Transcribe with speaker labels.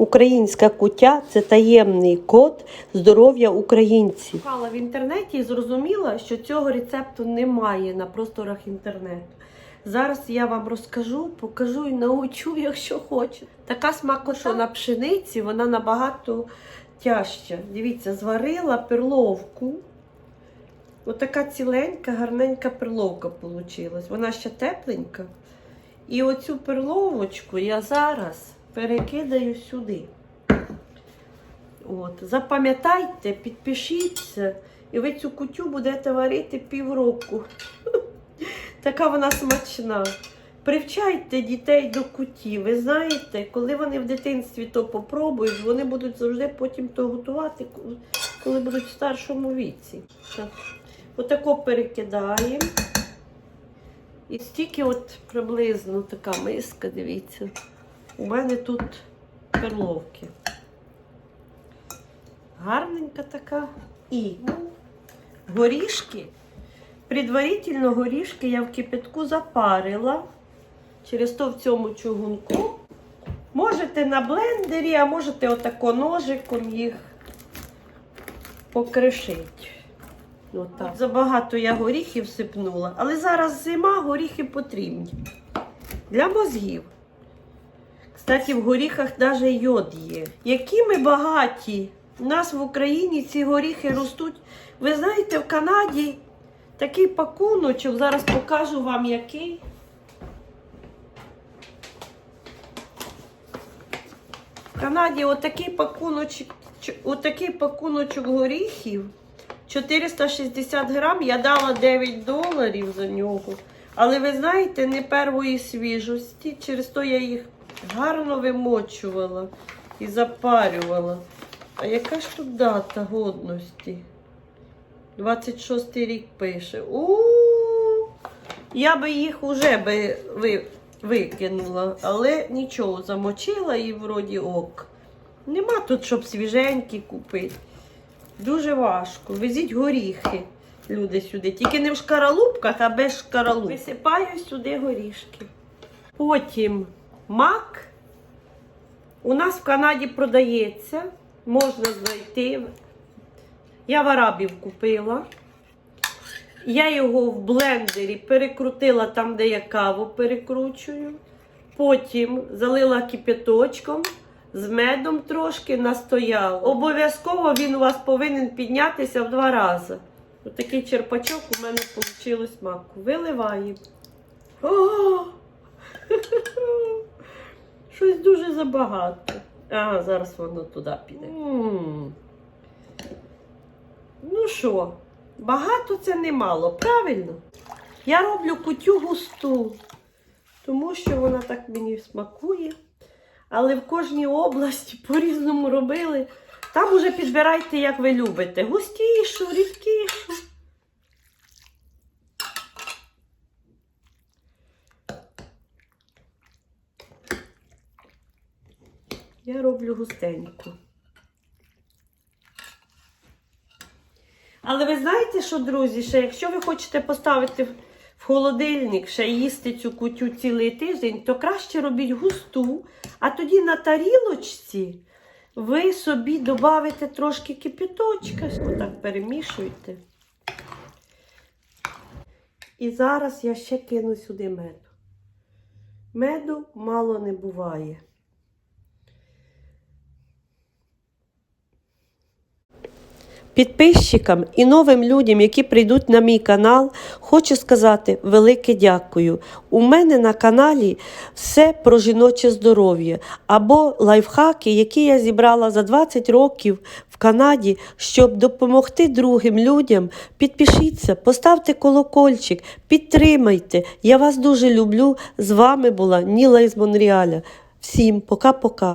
Speaker 1: Українська куття це таємний код здоров'я українців. Шукала в інтернеті і зрозуміла, що цього рецепту немає на просторах інтернету. Зараз я вам розкажу, покажу і научу, якщо хочете. Така смакота на пшениці, вона набагато тяжча. Дивіться, зварила перловку. Отака ціленька, гарненька перловка вийшла. Вона ще тепленька. І оцю перловочку я зараз перекидаю сюди. От. Запам'ятайте, підпишіться, і ви цю кутю будете варити півроку. Така вона смачна. Привчайте дітей до куті. Ви знаєте, коли вони в дитинстві то попробують, вони будуть завжди потім то готувати, коли- будуть в старшому віці. Так. Отако перекидаємо. І стільки от приблизно така миска, дивіться. У мене тут перловки. Гарненька така. І горішки. Предварительно горішки я в кипятку запарила. Через то в цьому чугунку. Можете на блендері, а можете отако ножиком їх покришити. Отак. Забагато я горіхів сипнула, але зараз зима, горіхи потрібні. Для мозгів. Кстати, в горіхах навіть йод є. Які ми багаті. У нас в Україні ці горіхи ростуть. Ви знаєте, в Канаді такий пакуночок, зараз покажу вам який. В Канаді отакий пакуночок, отакий пакуночок горіхів. 460 грам, я дала 9 доларів за нього. Але ви знаєте, не первої свіжості, через то я їх гарно вимочувала і запарювала. А яка ж тут дата годності? 26 рік пише. у Я би їх уже би ви, викинула, але нічого, замочила і вроді ок. Нема тут, щоб свіженькі купити. Дуже важко. Везіть горіхи, люди сюди. Тільки не в шкаралупках, а без шкаралуп. Висипаю сюди горішки. Потім мак. У нас в Канаді продається. Можна знайти. Я в арабів купила. Я його в блендері перекрутила там, де я каву перекручую. Потім залила кипяточком, з медом трошки настояла. Обов'язково він у вас повинен піднятися в два рази. Отакий черпачок у мене вийшло маку. Виливаємо. О! Дуже забагато. А, зараз воно туди піде. М. Ну що, багато це немало, правильно? Я роблю кутю густу, тому що вона так мені смакує. Але в кожній області по-різному робили. Там уже підбирайте, як ви любите. Густішу, рідкішу. Я роблю густеньку. Але ви знаєте, що, друзі, ще якщо ви хочете поставити в- холодильник, ще їсти цю кутю цілий тиждень, то краще робіть густу, а тоді на тарілочці ви собі додавите трошки кипяточка. Отак перемішуйте. І зараз я ще кину сюди меду. Меду мало не буває. Підписчикам і новим людям, які прийдуть на мій канал, хочу сказати велике дякую. У мене на каналі все про жіноче здоров'я або лайфхаки, які я зібрала за 20 років в Канаді, щоб допомогти другим людям. Підпишіться, поставте колокольчик, підтримайте. Я вас дуже люблю. З вами була Ніла із Монреаля. Всім пока-пока.